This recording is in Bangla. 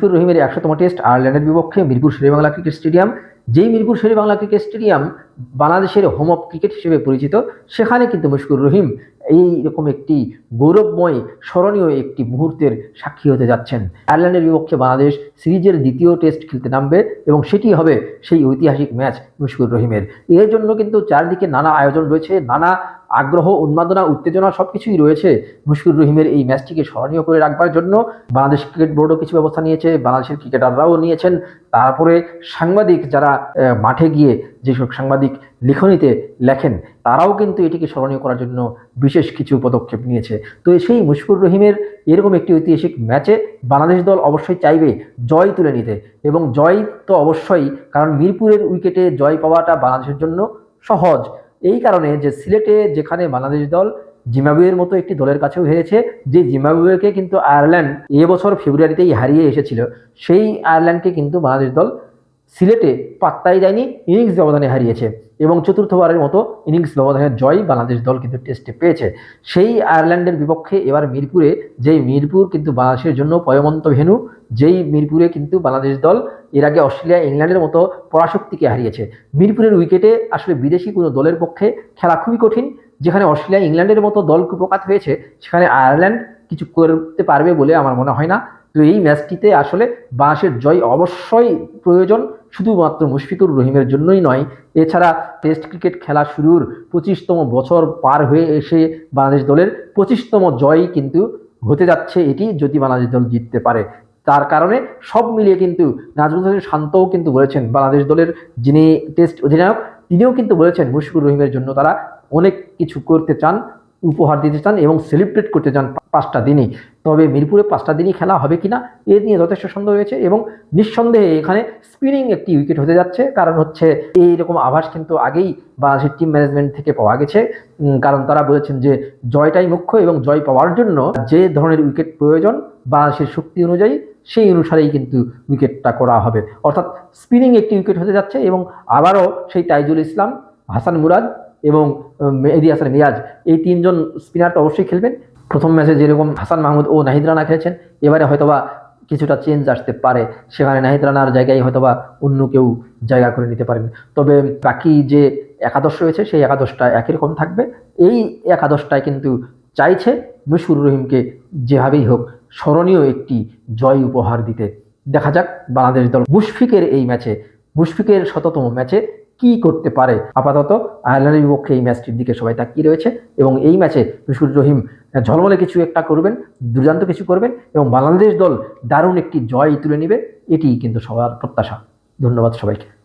মুশফিকুর রহিমের একশতম টেস্ট, আয়ারল্যান্ডের বিপক্ষে মিরপুর শেরেবাংলা ক্রিকেট স্টেডিয়াম। যেই মিরপুর শেরেবাংলা ক্রিকেট স্টেডিয়াম বাংলাদেশের হোম অফ ক্রিকেট হিসেবে পরিচিত। সেখানে কিন্তু মুশকুর রহিম এই রকম একটি গৌরবময়, স্মরণীয় একটি মুহূর্তের সাক্ষী হতে যাচ্ছেন। আয়ারল্যান্ডের বিপক্ষে বাংলাদেশ সিরিজের দ্বিতীয় টেস্ট খেলতে নামবে এবং সেটি হবে সেই ঐতিহাসিক ম্যাচ মুশকুর রহিমের। এর জন্য কিন্তু চারদিকে নানা আয়োজন রয়েছে, নানা আগ্রহ, উন্মাদনা, উত্তেজনা সব কিছুই রয়েছে মুশকুর রহিমের এই ম্যাচটিকে স্মরণীয় করে রাখবার জন্য। বাংলাদেশ ক্রিকেট বোর্ডও কিছু ব্যবস্থা নিয়েছে, বাংলাদেশের ক্রিকেটাররাও নিয়েছেন। তারপরে সাংবাদিক যারা মাঠে গিয়ে যেসব সাংবাদিক লিখনিতে লেখেন, তারাও কিন্তু এটিকে স্মরণীয় করার জন্য বিশেষ কিছু পদক্ষেপ নিয়েছে। তো সেই মুশফুর রহিমের এরকম একটি ঐতিহাসিক ম্যাচে বাংলাদেশ দল অবশ্যই চাইবে জয় তুলে নিতে। এবং জয় তো অবশ্যই, কারণ মিরপুরের উইকেটে জয় পাওয়াটা বাংলাদেশের জন্য সহজ। এই কারণে যে সিলেটে যেখানে বাংলাদেশ দল জিম্বাবুয়ের মতো একটি দলের কাছেও হেরেছে, যে জিম্বাবুয়েকে কিন্তু আয়ারল্যান্ড এবছর ফেব্রুয়ারিতেই হারিয়ে এসেছিল, সেই আয়ারল্যান্ডকে কিন্তু বাংলাদেশ দল সিলেটে পাত্তাই দেয়নি, ইনিংস ব্যবধানে হারিয়েছে এবং চতুর্থবারের মতো ইনিংস ব্যবধানের জয় বাংলাদেশ দল কিন্তু টেস্টে পেয়েছে। সেই আয়ারল্যান্ডের বিপক্ষে এবার মিরপুরে, যেই মিরপুর কিন্তু বাংলাদেশের জন্য পয়মন্ত ভেনু, যেই মিরপুরে কিন্তু বাংলাদেশ দল এর আগে অস্ট্রেলিয়া, ইংল্যান্ডের মতো পরাশক্তিকে হারিয়েছে। মিরপুরের উইকেটে আসলে বিদেশি কোনো দলের পক্ষে খেলা খুবই কঠিন, যেখানে অস্ট্রেলিয়া, ইংল্যান্ডের মতো দল কুপকাত হয়েছে, সেখানে আয়ারল্যান্ড কিছু করতে পারবে বলে আমার মনে হয় না। তো এই ম্যাচটিতে আসলে বাংলাদেশের জয় অবশ্যই প্রয়োজন, শুধুমাত্র মুশফিকুর রহিমের জন্যই নয়। এছাড়া টেস্ট ক্রিকেট খেলা শুরুর পঁচিশতম বছর পার হয়ে এসে বাংলাদেশ দলের পঁচিশতম জয় কিন্তু হতে যাচ্ছে এটি, যদি বাংলাদেশ দল জিততে পারে। তার কারণে সব মিলিয়ে কিন্তু নাজমুল হোসেন শান্তও কিন্তু বলেছেন, বাংলাদেশ দলের যিনি টেস্ট অধিনায়ক, তিনিও কিন্তু বলেছেন মুশফিকুর রহিমের জন্য তারা অনেক কিছু করতে চান, উপহার দিতে চান এবং সেলিব্রেট করতে চান পাঁচটা দিনই। তবে মিরপুরে পাঁচটা দিনই খেলা হবে কিনা, এ নিয়ে যথেষ্ট সন্দেহ হয়েছে এবং নিঃসন্দেহে এখানে স্পিনিং একটি উইকেট হতে যাচ্ছে। কারণ হচ্ছে এই রকম আভাস কিন্তু আগেই বাংলাদেশের টিম ম্যানেজমেন্ট থেকে পাওয়া গেছে। কারণ তারা বলেছেন যে জয়টাই মুখ্য এবং জয় পাওয়ার জন্য যে ধরনের উইকেট প্রয়োজন বাংলাদেশের শক্তি অনুযায়ী, সেই অনুসারেই কিন্তু উইকেটটা করা হবে। অর্থাৎ স্পিনিং একটি উইকেট হতে যাচ্ছে এবং আবারও সেই তাইজুল ইসলাম, হাসান মুরাদ এবং মেহেদি হাসান এই তিনজন স্পিনার তো অবশ্যই খেলবেন। প্রথম ম্যাচে যেরকম হাসান মাহমুদ ও নাহিদ রানা খেলেছেন, এবারে হয়তোবা কিছুটা চেঞ্জ আসতে পারে। সেখানে নাহিদ রানার জায়গায় হয়তোবা অন্য কেউ জায়গা করে নিতে পারেন। তবে বাকি যে একাদশ রয়েছে, সেই একাদশটা একই রকম থাকবে। এই একাদশটায় কিন্তু চাইছে মুশফুর রহিমকে যেভাবেই হোক স্মরণীয় একটি জয় উপহার দিতে। দেখা যাক বাংলাদেশ দল মুশফিকের এই ম্যাচে, মুশফিকের শততম ম্যাচে কি করতে পারে? আপাতত আয়ারল্যান্ডের বিপক্ষে এই ম্যাচটির দিকে সবাই তাকিয়ে রয়েছে এবং এই ম্যাচে মিশুর রহিম ঝলমলে কিছু একটা করবেন, দুর্দান্ত কিছু করবেন এবং বাংলাদেশ দল দারুণ একটি জয় তুলে নেবে এটি কিন্তু সবার প্রত্যাশা। ধন্যবাদ সবাইকে।